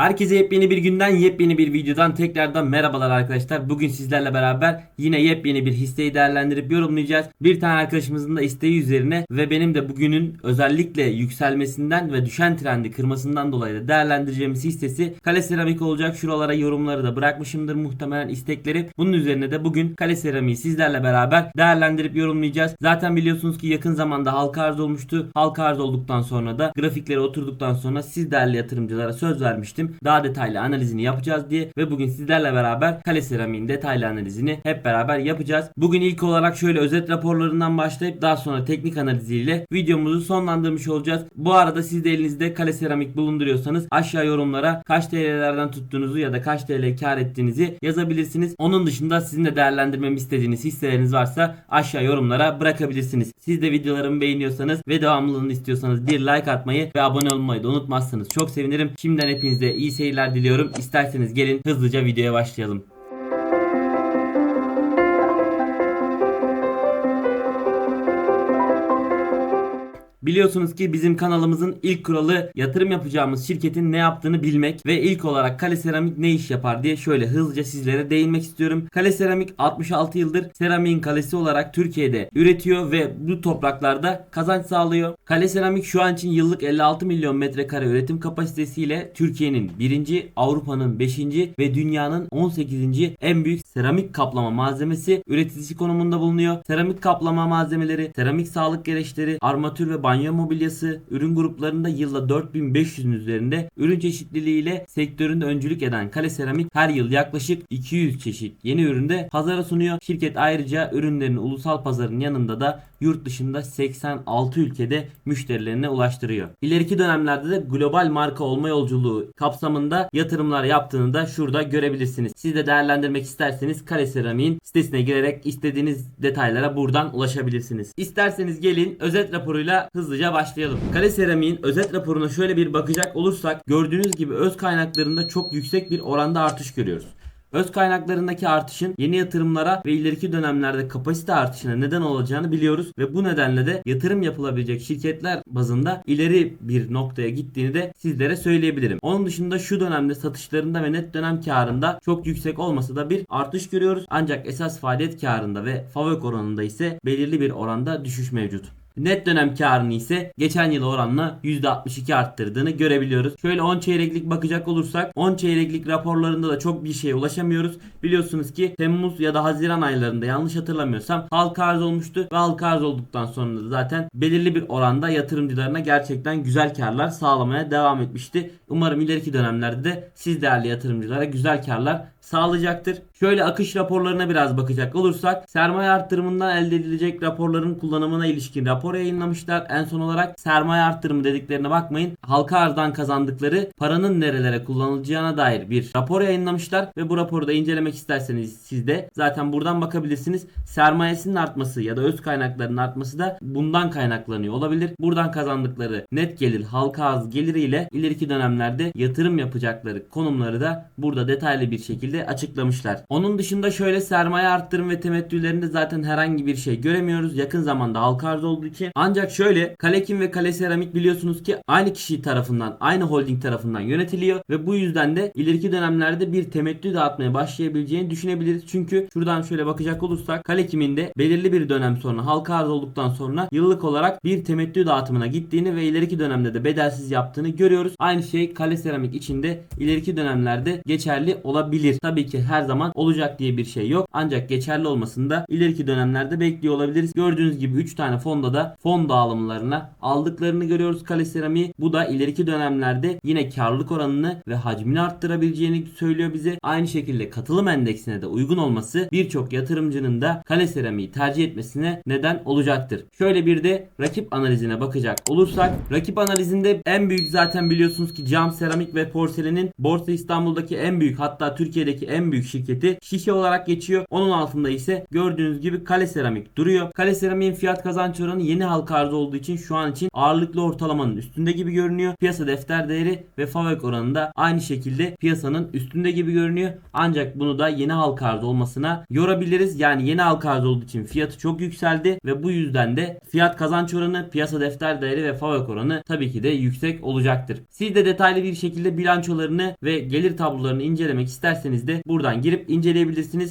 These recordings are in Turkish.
Herkese yepyeni bir günden yepyeni bir videodan tekrardan merhabalar arkadaşlar. Bugün sizlerle beraber yine yepyeni bir hisseyi değerlendirip yorumlayacağız. Bir tane arkadaşımızın da isteği üzerine ve benim de bugünün özellikle yükselmesinden ve düşen trendi kırmasından dolayı da değerlendireceğimiz hissesi Kale Seramik olacak. Şuralara yorumları da bırakmışımdır muhtemelen istekleri. Bunun üzerine de bugün Kale Seramik'i sizlerle beraber değerlendirip yorumlayacağız. Zaten biliyorsunuz ki yakın zamanda halka arz olmuştu. Halka arz olduktan sonra da grafikleri oturduktan sonra siz değerli yatırımcılara söz vermiştim. Daha detaylı analizini yapacağız diye ve bugün sizlerle beraber Kale Seramik'in detaylı analizini hep beraber yapacağız. Bugün ilk olarak şöyle özet raporlarından başlayıp daha sonra teknik analiziyle videomuzu sonlandırmış olacağız. Bu arada siz de elinizde Kale Seramik bulunduruyorsanız aşağı yorumlara kaç TL'lerden tuttuğunuzu ya da kaç TL kar ettiğinizi yazabilirsiniz. Onun dışında sizin de değerlendirmemi istediğiniz hisseleriniz varsa aşağı yorumlara bırakabilirsiniz. Siz de videolarımı beğeniyorsanız ve devamlılığını istiyorsanız bir like atmayı ve abone olmayı da unutmazsanız çok sevinirim. Şimdiden hepinize iyi seyirler diliyorum. İsterseniz gelin hızlıca videoya başlayalım. Biliyorsunuz ki bizim kanalımızın ilk kuralı yatırım yapacağımız şirketin ne yaptığını bilmek ve ilk olarak Kale Seramik ne iş yapar diye şöyle hızlıca sizlere değinmek istiyorum. Kale Seramik 66 yıldır seramiğin kalesi olarak Türkiye'de üretiyor ve bu topraklarda kazanç sağlıyor. Kale Seramik şu an için yıllık 56 milyon metrekare üretim kapasitesiyle Türkiye'nin 1. Avrupa'nın 5. ve dünyanın 18. en büyük seramik kaplama malzemesi üreticisi konumunda bulunuyor. Seramik kaplama malzemeleri, seramik sağlık gereçleri, armatür ve banyo mobilyası ürün gruplarında yılda 4500'ün üzerinde ürün çeşitliliğiyle sektöründe öncülük eden Kale Seramik her yıl yaklaşık 200 çeşit yeni üründe pazara sunuyor. Şirket ayrıca ürünlerini ulusal pazarın yanında da yurt dışında 86 ülkede müşterilerine ulaştırıyor. İleriki dönemlerde de global marka olma yolculuğu kapsamında yatırımlar yaptığını da şurada görebilirsiniz. Siz de değerlendirmek isterseniz Kale Seramik'in sitesine girerek istediğiniz detaylara buradan ulaşabilirsiniz. İsterseniz gelin özet raporuyla hızlıca başlayalım. Kale Seramik'in özet raporuna şöyle bir bakacak olursak gördüğünüz gibi öz kaynaklarında çok yüksek bir oranda artış görüyoruz. Öz kaynaklarındaki artışın yeni yatırımlara ve ileriki dönemlerde kapasite artışına neden olacağını biliyoruz ve bu nedenle de yatırım yapılabilecek şirketler bazında ileri bir noktaya gittiğini de sizlere söyleyebilirim. Onun dışında şu dönemde satışlarında ve net dönem karında çok yüksek olmasa da bir artış görüyoruz. Ancak esas faaliyet karında ve FAVÖK oranında ise belirli bir oranda düşüş mevcut. Net dönem karını ise geçen yıl oranla %62 arttırdığını görebiliyoruz. Şöyle 10 çeyreklik bakacak olursak 10 çeyreklik raporlarında da çok bir şeye ulaşamıyoruz. Biliyorsunuz ki Temmuz ya da Haziran aylarında yanlış hatırlamıyorsam halka arz olmuştu ve halka arz olduktan sonra da zaten belirli bir oranda yatırımcılarına gerçekten güzel karlar sağlamaya devam etmişti. Umarım ileriki dönemlerde de siz değerli yatırımcılara güzel karlar sağlayacaktır. Şöyle akış raporlarına biraz bakacak olursak sermaye arttırımından elde edilecek raporların kullanımına ilişkin rapor yayınlamışlar. En son olarak sermaye arttırımı dediklerine bakmayın. Halka arzdan kazandıkları paranın nerelere kullanılacağına dair bir rapor yayınlamışlar ve bu raporu da incelemek isterseniz siz de zaten buradan bakabilirsiniz. Sermayesinin artması ya da öz kaynaklarının artması da bundan kaynaklanıyor olabilir. Buradan kazandıkları net gelir halka arz geliriyle ileriki dönemlerde yatırım yapacakları konumları da burada detaylı bir şekilde açıklamışlar. Onun dışında şöyle sermaye arttırım ve temettülerinde zaten herhangi bir şey göremiyoruz. Yakın zamanda halka arz olduğu için. Ancak şöyle Kalekim ve Kale Seramik biliyorsunuz ki aynı kişi tarafından, aynı holding tarafından yönetiliyor ve bu yüzden de ileriki dönemlerde bir temettü dağıtmaya başlayabileceğini düşünebiliriz. Çünkü şuradan şöyle bakacak olursak Kalekim'in de belirli bir dönem sonra halka arz olduktan sonra yıllık olarak bir temettü dağıtımına gittiğini ve ileriki dönemde de bedelsiz yaptığını görüyoruz. Aynı şey Kale Seramik için de ileriki dönemlerde geçerli olabilir. Tabii ki her zaman olacak diye bir şey yok. Ancak geçerli olmasını da ileriki dönemlerde bekliyor olabiliriz. Gördüğünüz gibi 3 tane fonda da fon dağılımlarına aldıklarını görüyoruz Kale. Bu da ileriki dönemlerde yine karlılık oranını ve hacmini arttırabileceğini söylüyor bize. Aynı şekilde katılım endeksine de uygun olması birçok yatırımcının da Kale Seramik'i tercih etmesine neden olacaktır. Şöyle bir de rakip analizine bakacak olursak rakip analizinde en büyük zaten biliyorsunuz ki cam, seramik ve porselenin Borsa İstanbul'daki en büyük hatta Türkiye'deki en büyük şirketi şekilli şişe olarak geçiyor. Onun altında ise gördüğünüz gibi kale seramik duruyor. Kale seramiğin fiyat kazanç oranı yeni halka arz olduğu için şu an için ağırlıklı ortalamanın üstünde gibi görünüyor. Piyasa defter değeri ve FAVÖK oranı da aynı şekilde piyasanın üstünde gibi görünüyor. Ancak bunu da yeni halka arz olmasına yorabiliriz. Yani yeni halka arz olduğu için fiyatı çok yükseldi ve bu yüzden de fiyat kazanç oranı, piyasa defter değeri ve FAVÖK oranı tabii ki de yüksek olacaktır. Siz de detaylı bir şekilde bilançolarını ve gelir tablolarını incelemek isterseniz de buradan girip inceleyebilirsiniz.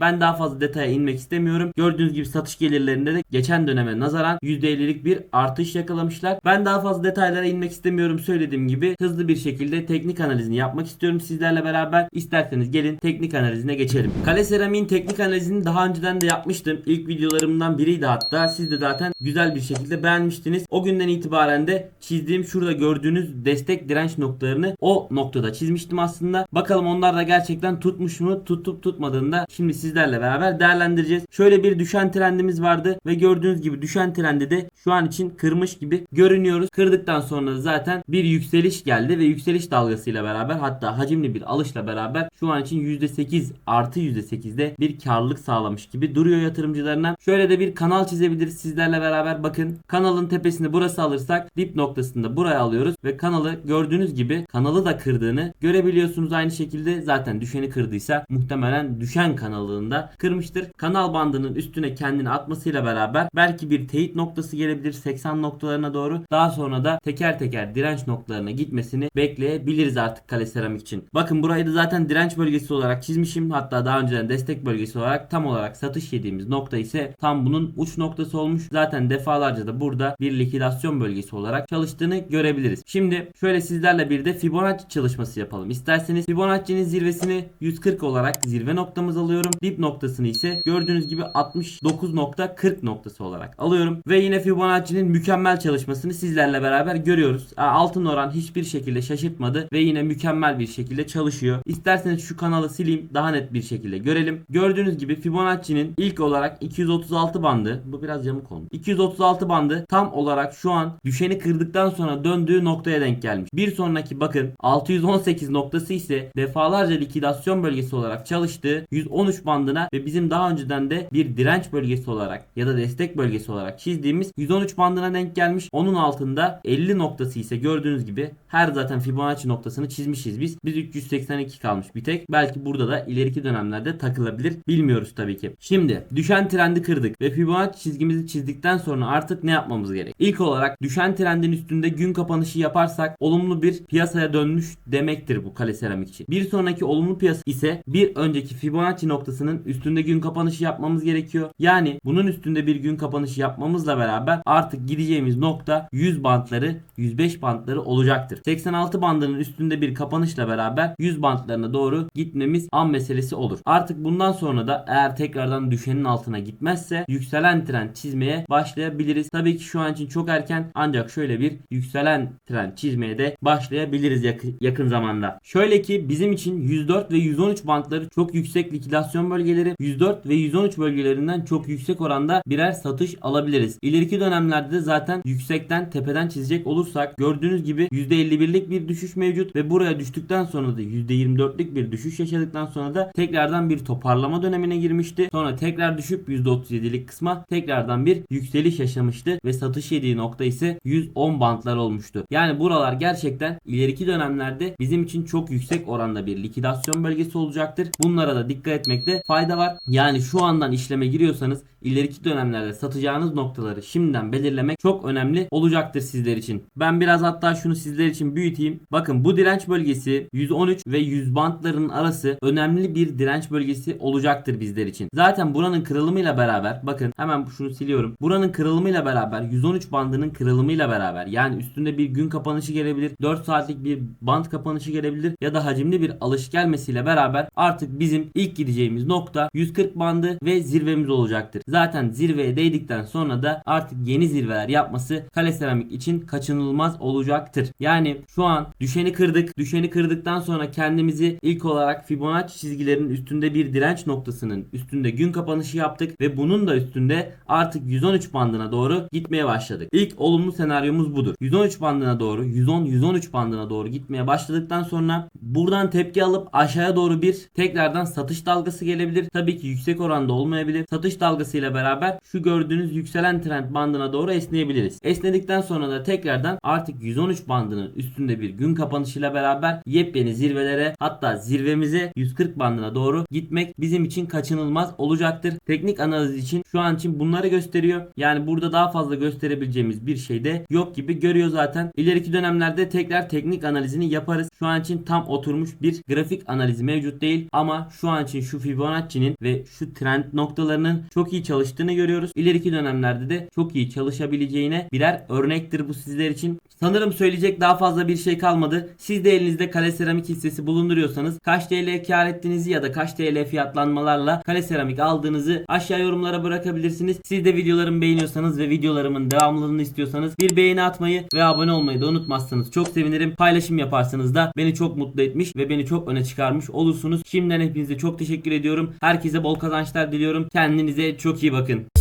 Ben daha fazla detaya inmek istemiyorum. Gördüğünüz gibi satış gelirlerinde de geçen döneme nazaran %50'lik bir artış yakalamışlar. Ben daha fazla detaylara inmek istemiyorum söylediğim gibi hızlı bir şekilde teknik analizini yapmak istiyorum sizlerle beraber. İsterseniz gelin teknik analizine geçelim. Kale seramiğin teknik analizini daha önceden de yapmıştım. İlk videolarımdan biriydi hatta. Siz de zaten güzel bir şekilde beğenmiştiniz. O günden itibaren de çizdiğim şurada gördüğünüz destek direnç noktalarını o noktada çizmiştim aslında. Bakalım onlar da gerçekten tutmuş mu? Tutup tutmadığını şimdi sizlerle beraber değerlendireceğiz. Şöyle bir düşen trendimiz vardı ve gördüğünüz gibi düşen trendi de şu an için kırmış gibi görünüyoruz. Kırdıktan sonra zaten bir yükseliş geldi ve yükseliş dalgasıyla beraber hatta hacimli bir alışla beraber şu an için %8 artı %8'de bir karlılık sağlamış gibi duruyor yatırımcılarına. Şöyle de bir kanal çizebiliriz sizlerle beraber. Bakın kanalın tepesini burası alırsak dip noktasında buraya alıyoruz ve kanalı gördüğünüz gibi kanalı da kırdığını görebiliyorsunuz aynı şekilde. Zaten düşeni kırdıysa muhtemelen düşen kanalında kırmıştır. Kanal bandının üstüne kendini atmasıyla beraber belki bir teyit noktası gelebilir 80 noktalarına doğru. Daha sonra da teker teker direnç noktalarına gitmesini bekleyebiliriz artık kale seramik için. Bakın burayı da zaten direnç bölgesi olarak çizmişim. Hatta daha önceden destek bölgesi olarak tam olarak satış yediğimiz nokta ise tam bunun uç noktası olmuş. Zaten defalarca da burada bir likidasyon bölgesi olarak çalıştığını görebiliriz. Şimdi şöyle sizlerle bir de Fibonacci çalışması yapalım. İsterseniz Fibonacci'nin zirvesini 140 olarak zirve noktamız alıyorum. Dip noktasını ise gördüğünüz gibi 69.40 noktası olarak alıyorum. Ve yine Fibonacci'nin mükemmel çalışmasını sizlerle beraber görüyoruz. Altın oran hiçbir şekilde şaşırtmadı ve yine mükemmel bir şekilde çalışıyor. İsterseniz şu kanalı sileyim daha net bir şekilde görelim. Gördüğünüz gibi Fibonacci'nin ilk olarak 236 bandı. Bu biraz yamuk olmuş. 236 bandı tam olarak şu an düşeni kırdıktan sonra döndüğü noktaya denk gelmiş. Bir sonraki bakın 618 noktası ise defalarca likidasyon bölgesi olarak çalıştığı 113 bandına ve bizim daha önceden de bir direnç bölgesi olarak ya da destek bölgesi olarak çizdiğimiz 113 bandına denk gelmiş. Onun altında 50 noktası ise gördüğünüz gibi her zaten Fibonacci noktasını çizmişiz biz. Biz 382 kalmış bir tek. Belki burada da ileriki dönemlerde takılabilir. Bilmiyoruz tabii ki. Şimdi düşen trendi kırdık ve Fibonacci çizgimizi çizdikten sonra artık ne yapmamız gerek? İlk olarak düşen trendin üstünde gün kapanışı yaparsak olumlu bir piyasaya dönmüş demektir bu kale seramik için. Bir sonraki olumlu piyasa ise bir önceki Fibonacci noktasının üstünde gün kapanışı yapmamız gerekiyor. Yani bunun üstünde bir gün kapanışı yapmamızla beraber artık gideceğimiz nokta 100 bantları 105 bantları olacaktır. 86 bandının üstünde bir kapanışla beraber 100 bantlarına doğru gitmemiz an meselesi olur. Artık bundan sonra da eğer tekrardan düşenin altına gitmezse yükselen trend çizmeye başlayabiliriz. Tabii ki şu an için çok erken ancak şöyle bir yükselen trend çizmeye de başlayabiliriz yakın, yakın zamanda. Şöyle ki bizim için 104 ve 113 bantları çok yüksek likidasyon bölgeleri 104 ve 113 bölgelerinden çok yüksek oranda birer satış alabiliriz. İleriki dönemlerde de zaten yüksekten tepeden çizecek olursak gördüğünüz gibi %51'lik bir düşüş mevcut ve buraya düştükten sonra da %24'lük bir düşüş yaşadıktan sonra da tekrardan bir toparlama dönemine girmişti. Sonra tekrar düşüp %37'lik kısma tekrardan bir yükseliş yaşamıştı ve satış yediği nokta ise 110 bantlar olmuştu. Yani buralar gerçekten ileriki dönemlerde bizim için çok yüksek oranda bir likidasyon bölgesi olacaktır. Bunlara da dikkat etmekte fayda var. Yani şu andan işleme giriyorsanız ileriki dönemlerde satacağınız noktaları şimdiden belirlemek çok önemli olacaktır sizler için. Ben biraz hatta şunu sizler için büyüteyim. Bakın bu direnç bölgesi 113 ve 100 bantların arası önemli bir direnç bölgesi olacaktır bizler için. Zaten buranın kırılımıyla beraber bakın hemen şunu siliyorum. Buranın kırılımıyla beraber 113 bandının kırılımıyla beraber yani üstünde bir gün kapanışı gelebilir. 4 saatlik bir band kapanışı gelebilir ya da hacimli bir alış gelmesiyle beraber artık bizim ilk gideceğimiz nokta 140 bandı ve zirvemiz olacaktır. Zaten zirveye değdikten sonra da artık yeni zirveler yapması kale seramik için kaçınılmaz olacaktır. Yani şu an düşeni kırdık. Düşeni kırdıktan sonra kendimizi ilk olarak Fibonacci çizgilerinin üstünde bir direnç noktasının üstünde gün kapanışı yaptık ve bunun da üstünde artık 113 bandına doğru gitmeye başladık. İlk olumlu senaryomuz budur. 113 bandına doğru 110-113 bandına doğru gitmeye başladıktan sonra buradan tepki alıp aşağıya doğru bir tekrardan satış dalgası gelebilir. Tabii ki yüksek oranda olmayabilir. Satış dalgasıyla beraber şu gördüğünüz yükselen trend bandına doğru esneyebiliriz. Esnedikten sonra da tekrardan artık 113 bandının üstünde bir gün kapanışıyla beraber yepyeni zirvelere hatta zirvemize 140 bandına doğru gitmek bizim için kaçınılmaz olacaktır. Teknik analiz için şu an için bunları gösteriyor. Yani burada daha fazla gösterebileceğimiz bir şey de yok gibi görüyor zaten. İleriki dönemlerde tekrar teknik analizini yaparız. Şu an için tam oturmuş bir grafik analizi mevcut değil ama şu an için şu Fibonacci'nin ve şu trend noktalarının çok iyi çalıştığını görüyoruz. İleriki dönemlerde de çok iyi çalışabileceğine birer örnektir bu sizler için. Sanırım söyleyecek daha fazla bir şey kalmadı. Siz de elinizde kale seramik hissesi bulunduruyorsanız kaç TL kar ettiğinizi ya da kaç TL fiyatlanmalarla kale seramik aldığınızı aşağı yorumlara bırakabilirsiniz. Siz de videolarımı beğeniyorsanız ve videolarımın devamlılığını istiyorsanız bir beğeni atmayı ve abone olmayı da unutmazsanız çok sevinirim. Paylaşım yaparsanız da beni çok mutlu etmiş ve beni çok öne çıkarmış olursunuz. Şimdiden hepinize çok teşekkür ediyorum. Herkese bol kazançlar diliyorum. Kendinize çok iyi bakın.